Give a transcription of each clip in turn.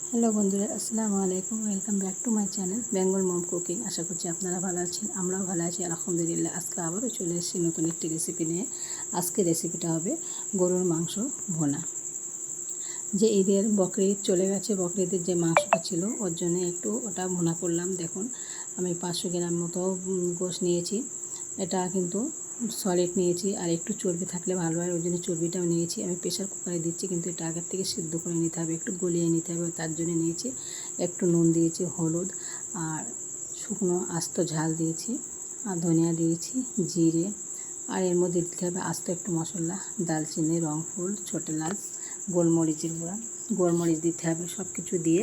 Hello বন্ধুরা, আসসালামু আলাইকুম। Welcome back to my channel Bengal mom cooking আশা করছি আপনারা ভালো আছেন, আমরাও ভালো আছি, আলহামদুলিল্লাহ। আজকে আবারও চলে এসেছি নতুন একটি রেসিপি নিয়ে। আজকে রেসিপিটা হবে গরুর মাংস ভোনা। যে ঈদের বকরিদ চলে গেছে, বকরিদের যে মাংসটা ছিল, ওর জন্য একটু ওটা ভোনা করলাম। দেখুন, আমি পাঁচশো গ্রাম মতো গোশ নিয়েছি। এটা কিন্তু সলিড নিয়েছি, আর একটু চর্বি থাকলে ভালো হয়, ওই জন্য চর্বিটাও নিয়েছি। আমি প্রেশার কুকারে দিচ্ছি, কিন্তু এটা আগের থেকে সিদ্ধ করে নিতে হবে, একটু গলিয়ে নিতে হবে, তার জন্য নিয়েছি একটু নুন দিয়েছি, হলুদ, আর শুকনো আস্ত ঝাল দিয়েছি, আর ধনিয়া দিয়েছি, জিরে, আর এর মধ্যে দিতে হবে আস্ত একটু মশলা দালচিনি রংফুল, ছোটো লাল গোলমরিচের গুঁড়া। গোলমরিচ দিতে হবে সব কিছু দিয়ে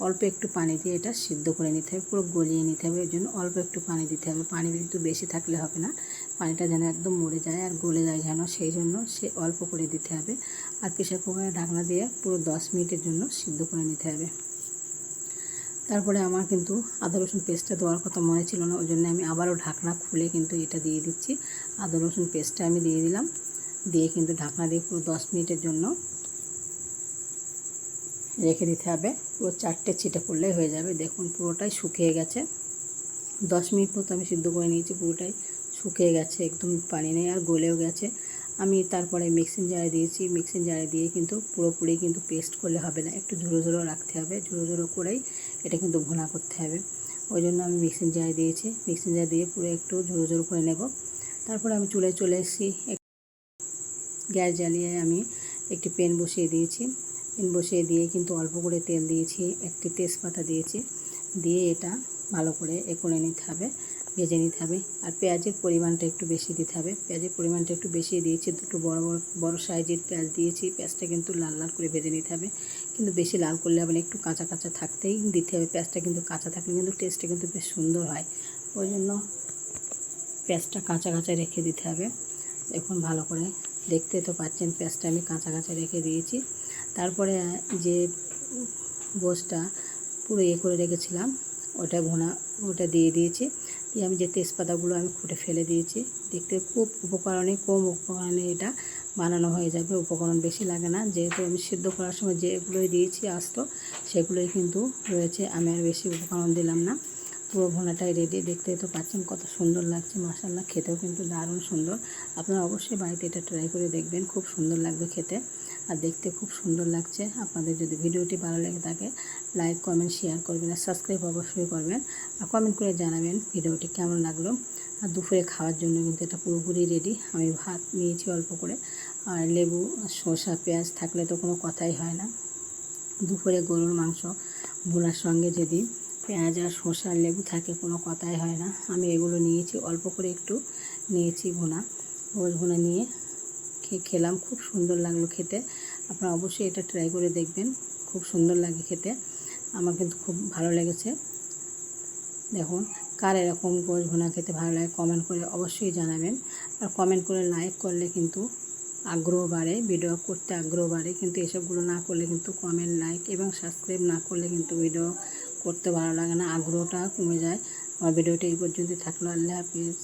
অল্প একটু পানি দিয়ে এটা সিদ্ধ করে নিতে হবে, পুরো গলিয়ে নিতে হবে। এর জন্য অল্প একটু পানি দিতে হবে। পানি কিন্তু বেশি থাকলে হবে না। পানিটা যেন একদম মরে যায় আর গলে যায় যেন, সেই জন্য সে অল্প করে দিতে হবে। আর প্রেশার কুকারে ঢাকনা দিয়ে পুরো দশ মিনিটের জন্য সিদ্ধ করে নিতে হবে। তারপরে আমার কিন্তু আদা, রসুন পেস্টটা দেওয়ার কথা মনে ছিল না ওই জন্য আমি আবারও ঢাকনা খুলে কিন্তু এটা দিয়ে দিচ্ছি। আদা, রসুন পেস্টটা আমি দিয়ে দিলাম। দিয়ে কিন্তু ঢাকনা দিয়ে পুরো দশ মিনিটের জন্য রেখে দিতে হবে। পুরো চারটে ছিটে করলেই হয়ে যাবে। দেখুন, পুরোটাই শুকিয়ে গেছে। দশ মিনিট মতো আমি সিদ্ধ করে নিয়েছি, পুরোটাই শুকিয়ে গেছে। একদম পানি নেই আর গলেও গেছে। আমি তারপরে মিক্সিং জারে দিয়েছি। মিক্সিং জারে দিয়ে কিন্তু পুরোপুরি কিন্তু পেস্ট করলে হবে না। একটু ঝুড়ো ঝুড়ো রাখতে হবে। ঝুড়ো ঝুড়ো করেই এটা কিন্তু ভোনা করতে হবে। ওই জন্য আমি মিক্সিং জারে দিয়েছি। মিক্সিং জারে দিয়ে পুরো একটু ঝুড়ো ঝুড়ো করে নেব। তারপরে আমি চুলে চলে এসেছি। গ্যাস জ্বালিয়ে আমি একটি পেন বসিয়ে দিয়েছি। বসিয়ে দিয়ে কিন্তু অল্প করে তেল দিয়েছি, একটি তেজপাতা দিয়েছি। দিয়ে এটা ভালো করে এ করে নিতে হবে, ভেজে নিতে হবে। আর পেঁয়াজের পরিমাণটা একটু বেশি দিতে হবে। পেঁয়াজের পরিমাণটা একটু বেশি দিয়েছি, দুটো বড় বড়, বড়ো সাইজের পেঁয়াজ দিয়েছি। পেঁয়াজটা কিন্তু লাল লাল করে ভেজে নিতে হবে। কিন্তু বেশি লাল করলে না একটু কাঁচা কাঁচা থাকতেই দিতে হবে। পেঁয়াজটা কিন্তু কাঁচা থাকলে কিন্তু টেস্টটা কিন্তু বেশ সুন্দর হয়। ওই জন্য পেঁয়াজটা কাঁচা কাঁচা রেখে দিতে হবে। এখন ভালো করে দেখতে তো পাচ্ছেন, পেঁয়াজটা আমি কাঁচা কাঁচা রেখে দিয়েছি। তারপরে যে গোসটা পুরো ইয়ে করে রেখেছিলাম, ওটা ভোনা, ওটা দিয়ে দিয়েছি। দিয়ে আমি যে তেজপাতাগুলো আমি খুঁটে ফেলে দিয়েছি, দেখতে খুব উপকরণে কম উপকরণে এটা বানানো হয়ে যাবে, উপকরণ বেশি লাগে না। যেহেতু আমি সিদ্ধ করার সময় যেগুলোই দিয়েছি আসতো, সেগুলোই কিন্তু রয়েছে, আমি আর বেশি উপকরণ দিলাম না। পুরো ভোনাটাই রেডি দেখতে তো পাচ্ছেন কত সুন্দর লাগছে মাসাল্লাহ খেতেও কিন্তু দারুণ সুন্দর। আপনারা অবশ্যই বাড়িতে এটা ট্রাই করে দেখবেন, খুব সুন্দর লাগবে খেতে। আর দেখতে খুব সুন্দর লাগছে। আপনাদের যদি ভিডিওটি ভালো লেগে থাকে লাইক কমেন্ট শেয়ার করবেন আর সাবস্ক্রাইব অবশ্যই করবেন। আর কমেন্ট করে জানাবেন ভিডিওটি কেমন লাগল। আর দুপুরে খাওয়ার জন্য কিন্তু এটা পুরোপুরি রেডি আমি ভাত নিয়েছি অল্প করে। আর লেবু শসা, পেঁয়াজ থাকলে তো কোনো কথাই হয় না। দুপুরে গরুর মাংস ভুনার সঙ্গে যদি পেঁয়াজ আর শসা লেবু থাকে কোনো কথাই হয় না। আমি এগুলো নিয়েছি, অল্প করে একটু নিয়েছি ভুনা। গোস ভুনা নিয়ে খেলাম, খুব সুন্দর লাগল খেতে। আপনারা অবশ্যই এটা ট্রাই করে দেখবেন, খুব সুন্দর লাগে খেতে। আমার কিন্তু খুব ভালো লেগেছে। দেখুন, কার এরকম গোস ভুনা খেতে ভালো লাগে কমেন্ট করে অবশ্যই জানাবেন। আর কমেন্ট করে লাইক করলে কিন্তু আগ্রহ বাড়ে ভিডিও করতে আগ্রহ বাড়ে। কিন্তু এসবগুলো না করলে কিন্তু কমেন্ট লাইক এবং সাবস্ক্রাইব না করলে কিন্তু ভিডিও করতে ভালো লাগে না আগ্রহটা কমে যায়। আমার ভিডিওটা এই পর্যন্ত থাকল আল্লাহ হাফিজ।